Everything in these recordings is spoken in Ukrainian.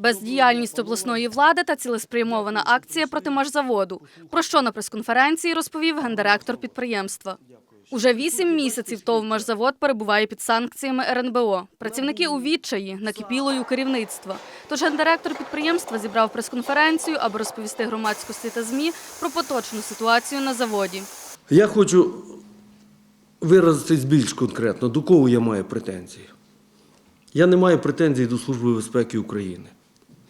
Бездіяльність обласної влади та цілеспрямована акція проти машзаводу. Про що на прес-конференції розповів гендиректор підприємства. Уже вісім місяців ТОВ «Машзавод» перебуває під санкціями РНБО. Працівники у відчаї накипіло й керівництва. Тож гендиректор підприємства зібрав прес-конференцію, аби розповісти громадськості та ЗМІ про поточну ситуацію на заводі. Я хочу виразитись більш конкретно, до кого я маю претензії. Я не маю претензій до Служби безпеки України.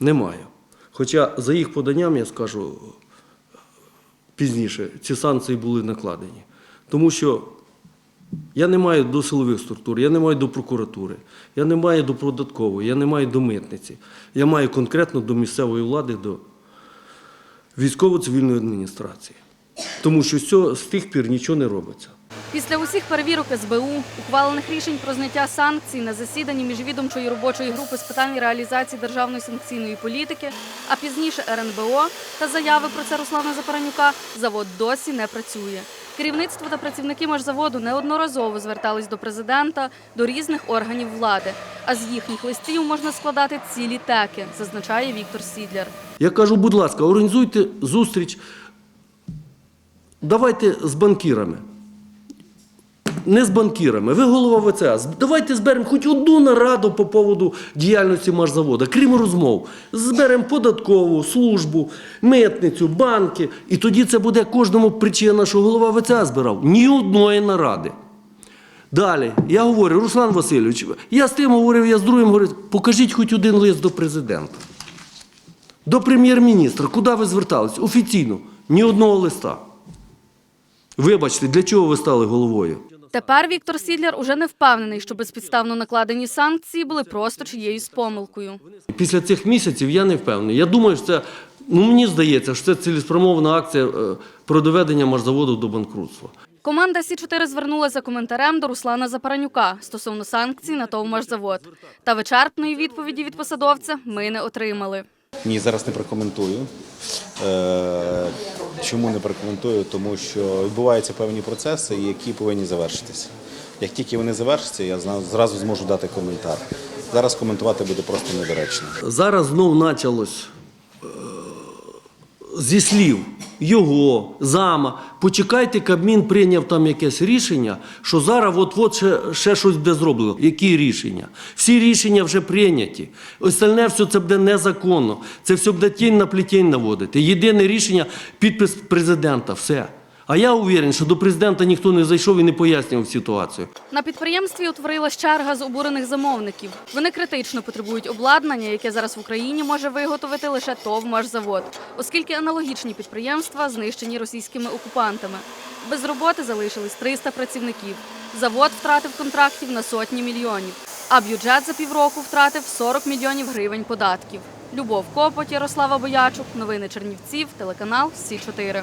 Не маю. Хоча за їх поданням, я скажу пізніше, ці санкції були накладені. Тому що я не маю до силових структур, я не маю до прокуратури, я не маю до податкової, я не маю до митниці. Я маю конкретно до місцевої влади, до військово-цивільної адміністрації. Тому що з тих пір нічого не робиться. Після усіх перевірок СБУ, ухвалених рішень про зняття санкцій на засіданні міжвідомчої робочої групи з питань реалізації державної санкційної політики, а пізніше РНБО та заяви про це Руслана Запаранюка, завод досі не працює. Керівництво та працівники машзаводу неодноразово звертались до президента, до різних органів влади. А з їхніх листів можна складати цілі теки, зазначає Віктор Сідляр. Я кажу, будь ласка, організуйте зустріч. Давайте з банкірами. Не з банкірами, ви голова ВЦА. Давайте зберемо хоч одну нараду по поводу діяльності машзаводу, крім розмов. Зберемо податкову, службу, митницю, банки. І тоді це буде кожному причина, що голова ВЦА збирав. Ні одної наради. Далі, я говорю, Руслан Васильович, я з тим говорив, я з другим говорив, покажіть хоч один лист до президента. До прем'єр-міністра, куди ви звертались? Офіційно, ні одного листа. Вибачте, для чого ви стали головою? Тепер Віктор Сідляр уже не впевнений, що безпідставно накладені санкції були просто чиєюсь помилкою. Після цих місяців я не впевнений. Я думаю, що це, ну мені здається, що це цілеспрямована акція е, про доведення марзаводу до банкрутства. Команда Сі 4 звернулася за коментарем до Руслана Запаранюка стосовно санкцій на ТОВ «Машзавод». Та вичерпної відповіді від посадовця ми не отримали. Ні, зараз не прокоментую. Чому не прокоментую? Тому що відбуваються певні процеси, які повинні завершитися. Як тільки вони завершаться, я зразу зможу дати коментар. Зараз коментувати буде просто недоречно. Зараз знов почалось зі слів його, зама. Почекайте, Кабмін прийняв там якесь рішення, що зараз от-от ще, ще щось буде зроблено. Які рішення? Всі рішення вже прийняті. Остальне все це буде незаконно. Це все буде тінь на плетінь наводити. Єдине рішення підпис президента. Все. А я уверен, що до президента ніхто не зайшов і не пояснював ситуацію. На підприємстві утворилась черга з обурених замовників. Вони критично потребують обладнання, яке зараз в Україні може виготовити лише ТОВ «Машзавод», оскільки аналогічні підприємства знищені російськими окупантами. Без роботи залишились 300 працівників. Завод втратив контрактів на сотні мільйонів, а бюджет за півроку втратив 40 мільйонів гривень податків. Любов Копоть, Ярослава Боячук, новини Чернівців, телеканал Сі 4